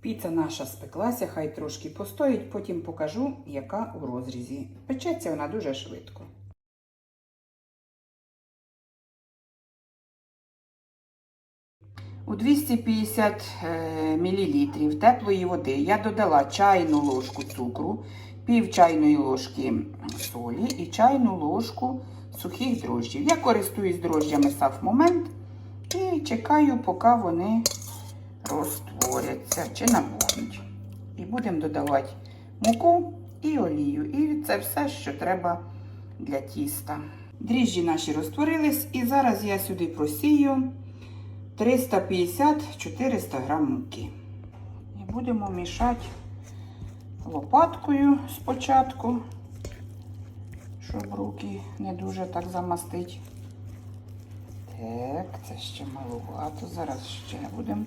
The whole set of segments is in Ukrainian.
Піца наша спеклася, хай трошки постоїть, потім покажу, яка у розрізі. Печеться вона дуже швидко. У 250 мл теплої води я додала чайну ложку цукру, пів чайної ложки солі і чайну ложку сухих дрожжів. Я користуюсь дрожжями сав момент і чекаю, поки вони розтворяться чи набухнуть. І будемо додавати муку і олію. І це все, що треба для тіста. Дріжджі наші розтворились, і зараз я сюди просію 350-400 грам муки. І будемо мішати лопаткою спочатку, щоб руки не дуже так замастить. Так, це ще маловато. Зараз ще будемо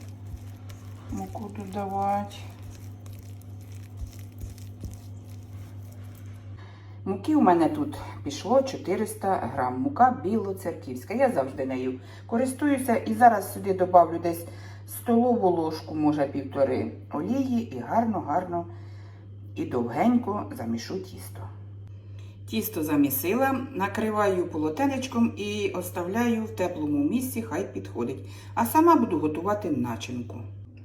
муку додавати. Муки у мене тут пішло 400 грам. Мука білоцерківська. Я завжди нею користуюся. І зараз сюди додавлю десь столову ложку, може півтори олії, і гарно-гарно і довгенько замішу тісто. Тісто замісила, накриваю полотенечком і оставляю в теплому місці, хай підходить. А сама буду готувати начинку.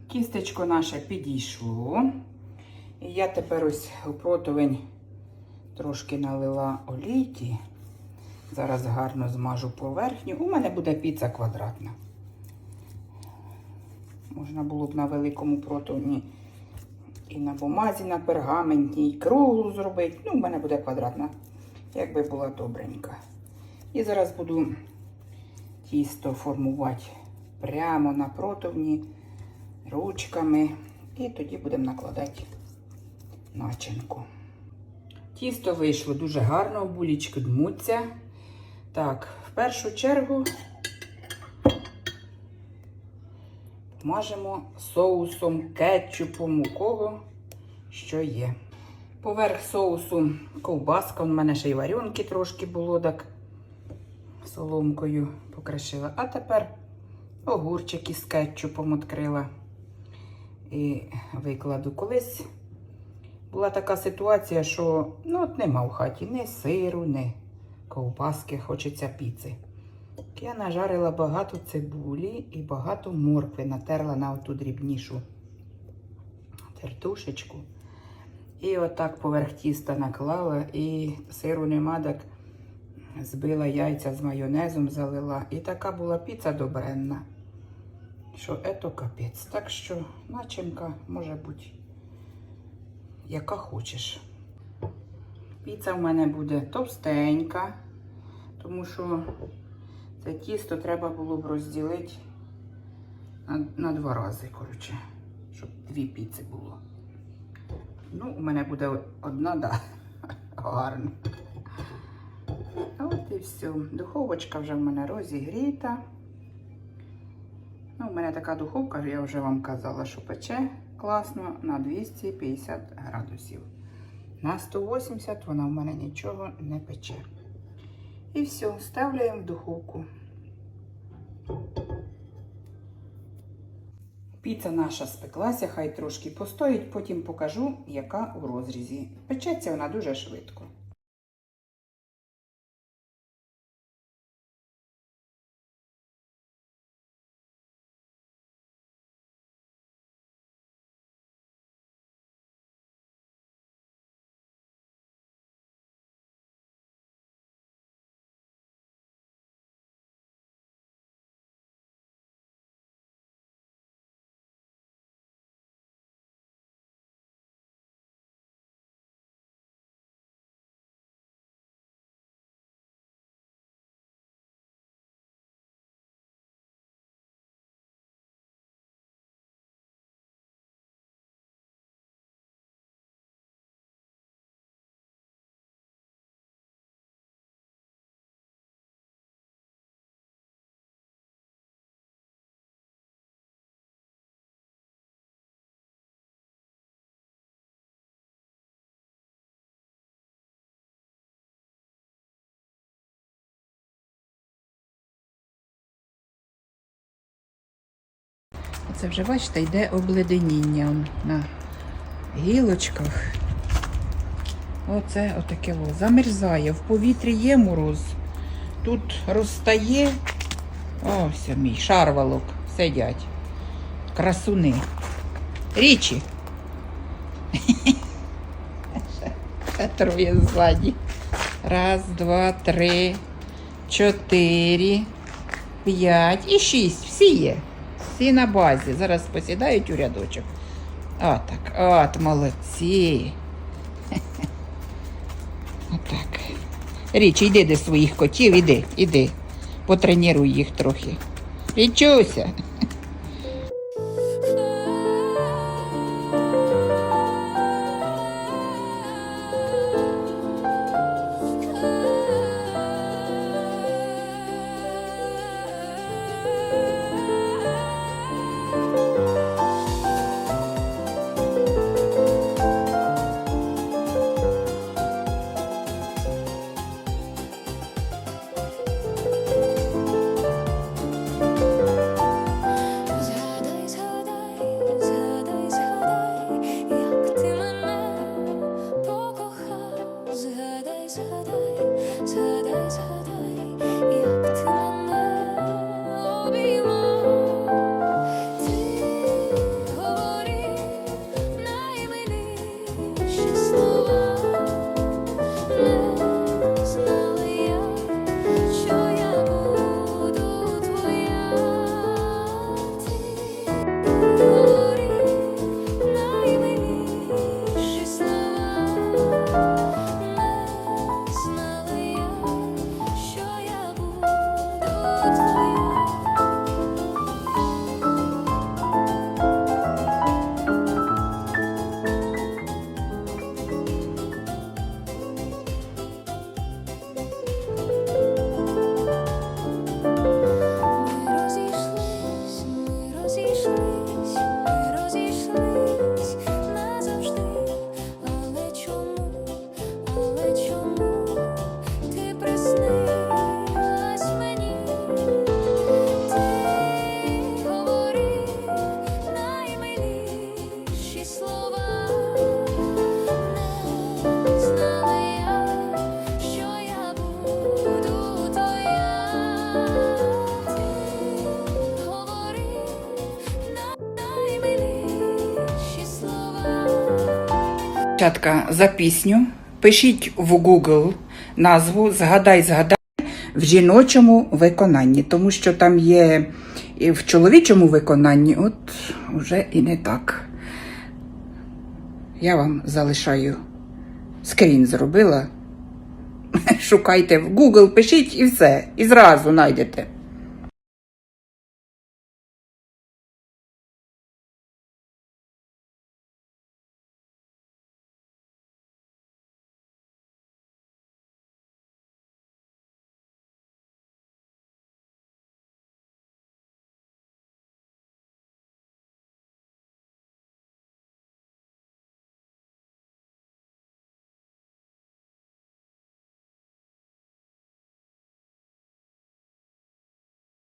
Тістечко наше підійшло. І я тепер ось у противень трошки налила олійки. Зараз гарно змажу поверхню. У мене буде піца квадратна. Можна було б на великому противні і на бумазі, на пергаменті, і круглу зробити. Ну, у мене буде квадратна, якби була добренька. І зараз буду тісто формувати прямо на противні ручками. І тоді будемо накладати начинку. Тісто вийшло дуже гарно, булічки дмуться. Так, в першу чергу мажемо соусом, кетчупом, у кого що є. Поверх соусу ковбаска, у мене ще й варенки трошки було, так соломкою покришила. А тепер огурчики з кетчупом відкрила і викладу колись. Була така ситуація, що ну, от нема в хаті ні сиру, ні ковбаски, хочеться піци. Я нажарила багато цибулі і багато моркви, натерла на оту дрібнішу тертушечку. І отак поверх тіста наклала, і сиру нема, так збила яйця з майонезом, залила. І така була піца добренна, що ето капець. Так що начинка може бути яка хочеш. Піца в мене буде товстенька, тому що це тісто треба було б розділити на, на два рази, коротше, щоб дві піци було. Ну, у мене буде одна, да, гарно. От і все. Духовочка вже в мене розігріта. Ну, у мене така духовка, я вже вам казала, що пече класно на 250 градусів. На 180 вона в мене нічого не пече. І все, ставляємо в духовку. Піца наша спеклася, хай трошки постоїть, потім покажу, яка у розрізі. Печеться вона дуже швидко. Це вже, бачите, йде обледеніння на гілочках. Оце отаке о. Замерзає. В повітрі є мороз. Тут розтає. Ось мій шарвалок сидять. Красуни. Річі. Ще троє ззаді. Раз, два, три, чотири, п'ять і шість. Всі є. Всі на базі. Зараз посідають у рядочок. Отак. От, молодці. Отак. Річ, йди до своїх котів, іди, іди. Потренуй їх трохи. Річуся. Дівчатка, за пісню пишіть в Google назву Згадай, згадай в жіночому виконанні, тому що там є і в чоловічому виконанні, от вже і не так. Я вам залишаю скрін зробила. Шукайте в Google, пишіть і все, і зразу знайдете.